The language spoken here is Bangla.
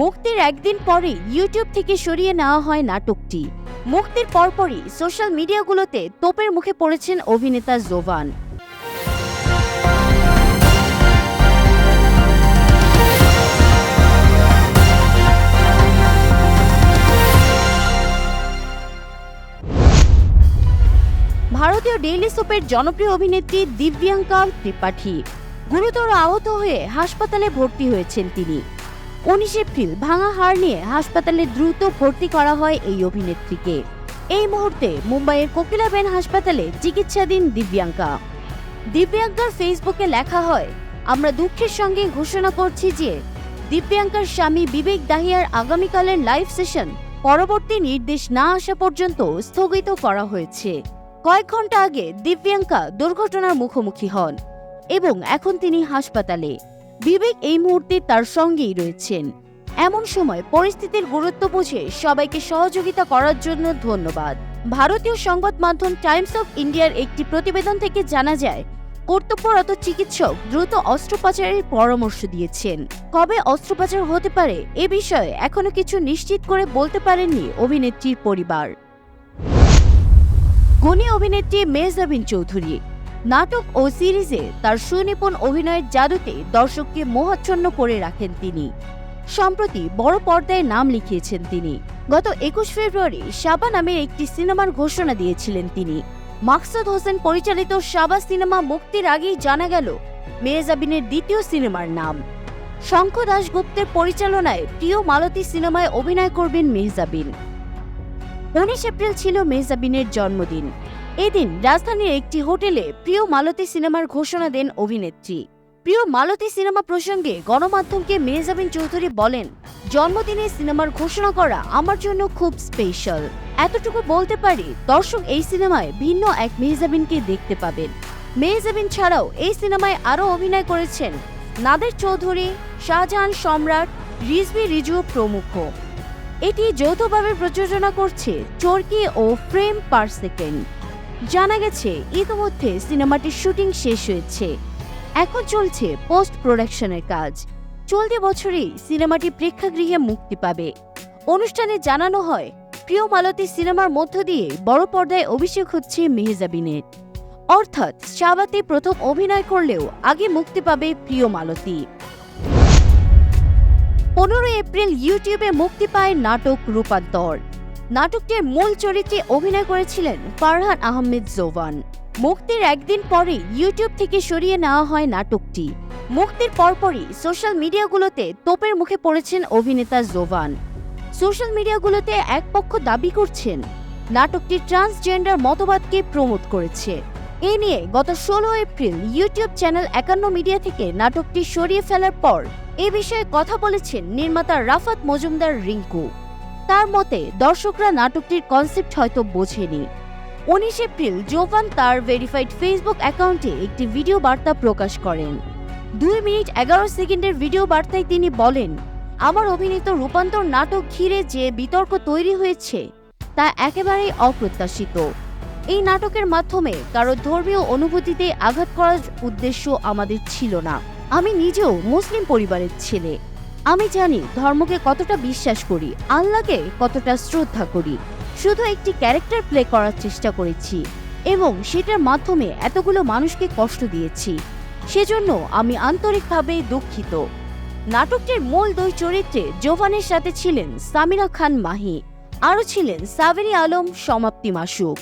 মুক্তির একদিন পরে ইউটিউব থেকে সরিয়ে নেওয়া হয় নাটকটি। মুক্তির পরপরই সোশ্যাল মিডিয়াগুলোতে তোপের মুখে পড়েছেন অভিনেতা জোভান ভারতীয় ডেইলি সোপের জনপ্রিয় অভিনেত্রী দিব্যাঙ্কা ত্রিপাঠী। গুরুতর আহত হয়ে হাসপাতালে ভর্তি হয়েছেন তিনি। উনিশ এপ্রিল ভাঙা হাড় নিয়ে হাসপাতালে দ্রুত ভর্তি করা হয় এই অভিনেত্রীকে। এই মুহূর্তে মুম্বাইয়ের কোকিলাবেন হাসপাতালে চিকিৎসাধীন দিব্যাঙ্কা। দিব্যাঙ্কার ফেসবুকে লেখা হয়, আমরা দুঃখের সঙ্গে ঘোষণা করছি যে দিব্যাঙ্কার স্বামী বিবেক দাহিয়ার আগামীকালের লাইভ সেশন পরবর্তী নির্দেশ না আসা পর্যন্ত স্থগিত করা হয়েছে। কয়েক ঘণ্টা আগে দিব্যাঙ্কা দুর্ঘটনার মুখোমুখি হন এবং এখন তিনি হাসপাতালে। বিবেক এই মুহূর্তে তার সঙ্গেই রয়েছেন। এমন সময় পরিস্থিতির গুরুত্ব বুঝে সবাইকে সহযোগিতা করার জন্য ধন্যবাদ। ভারতীয় সংবাদ মাধ্যম টাইমস অফ ইন্ডিয়ার একটি প্রতিবেদন থেকে জানা যায়, কর্তব্যরত চিকিৎসক দ্রুত অস্ত্রোপচারের পরামর্শ দিয়েছেন। কবে অস্ত্রোপচার হতে পারে এ বিষয়ে এখনও কিছু নিশ্চিত করে বলতে পারেননি অভিনেত্রীর পরিবার। গুণী অভিনেত্রী মেহজাবিন চৌধুরী নাটক ও সিরিজে তার সুনিপুণ অভিনয়ের জাদুতে দর্শককে মোহাচ্ছন্ন করে রাখেন তিনি। সম্প্রতি বড় পর্দায় নাম লিখিয়েছেন তিনি। গত একুশ ফেব্রুয়ারি সাবা নামের একটি সিনেমার ঘোষণা দিয়েছিলেন তিনি। মাকসুদ হোসেন পরিচালিত সাবা সিনেমা মুক্তির আগেই জানা গেল মেহজাবিনের দ্বিতীয় সিনেমার নাম। শঙ্খ দাশগুপ্তের পরিচালনায় প্রিয় মালতী সিনেমায় অভিনয় করবেন মেহজাবিন উনিশ এপ্রিল ছিল মেহজাবিনের জন্মদিন। এদিন রাজধানীর একটি হোটেলে প্রিয় মালতী সিনেমার ঘোষণা দেন অভিনেত্রী। প্রিয় মালতী সিনেমা প্রসঙ্গে গণমাধ্যমকে মেহজাবিন চৌধুরী বলেন, জন্মদিনে সিনেমার ঘোষণা করা আমার জন্য খুব স্পেশাল এতটুকু বলতে পারি, দর্শক এই সিনেমায় ভিন্ন এক মেহজাবিনকে দেখতে পাবেন। মেহজাবিন ছাড়াও এই সিনেমায় আরও অভিনয় করেছেন নাদের চৌধুরী, শাহজাহান সম্রাট, রিজভি রিজু প্রমুখ। এটি যৌথভাবে প্রযোজনা করছে চরকি ও ফ্রেম পার সেকেন্ড জানা গেছে, ইতিমধ্যে সিনেমাটির শুটিং শেষ হয়েছে। এখন চলছে পোস্ট প্রোডাকশনের কাজ। চলতি বছরেই সিনেমাটি প্রেক্ষাগৃহে মুক্তি পাবে। অনুষ্ঠানে জানানো হয়, প্রিয় মালতী সিনেমার মধ্য দিয়ে বড় পর্দায় অভিষেক হচ্ছে মেহজাবিনের অর্থাৎ শাবাতে প্রথম অভিনয় করলেও আগে মুক্তি পাবে প্রিয় মালতী। পনেরোই এপ্রিল ইউটিউবে মুক্তি পায় নাটক রূপান্তর। নাটকটির মূল চরিত্রে অভিনয় করেছিলেন ফারহান আহমেদ জোভান মুক্তির একদিন পরে ইউটিউব থেকে সরিয়ে নেওয়া হয় নাটকটি। মুক্তির পরপরই সোশ্যাল মিডিয়াগুলোতে তোপের মুখে পড়েছেন অভিনেতা জোভান সোশ্যাল মিডিয়াগুলোতে এক পক্ষ দাবি করছেন, নাটকটি ট্রান্সজেন্ডার মতবাদকে প্রমোট করেছে। এ নিয়ে গত ষোলো এপ্রিল ইউটিউব চ্যানেল একান্ন মিডিয়া থেকে নাটকটি সরিয়ে ফেলার পর এ বিষয়ে কথা বলেছেন নির্মাতা রাফাত মজুমদার রিঙ্কু। তার মতে, দর্শকরা নাটকটির কনসেপ্ট হয়তো বোঝেনি। উনিশ এপ্রিল জোভান তার ভেরিফাইড ফেসবুক অ্যাকাউন্টে একটি ভিডিও বার্তা প্রকাশ করেন। দুই মিনিট এগারো সেকেন্ডের ভিডিও বার্তায় তিনি বলেন, আমার অভিনীত রূপান্তর নাটক ঘিরে যে বিতর্ক তৈরি হয়েছে, তা একেবারেই অপ্রত্যাশিত। এই নাটকের মাধ্যমে কারও ধর্মীয় অনুভূতিতে আঘাত করার উদ্দেশ্য আমাদের ছিল না। আমি নিজেও মুসলিম পরিবারের ছেলে। আমি জানি ধর্মকে কতটা বিশ্বাস করি, আল্লাহকে কতটা শ্রদ্ধা করি। শুধু একটি ক্যারেক্টার প্লে করার চেষ্টা করেছি এবং সেটার মাধ্যমে এতগুলো মানুষকে কষ্ট দিয়েছি। সেজন্য আমি আন্তরিকভাবে দুঃখিত। নাটকটির মূল দুই চরিত্রে জোভানের সাথে ছিলেন সামিরা খান মাহি। আরও ছিলেন সাবেরি আলম, সমাপ্তি মাসুক।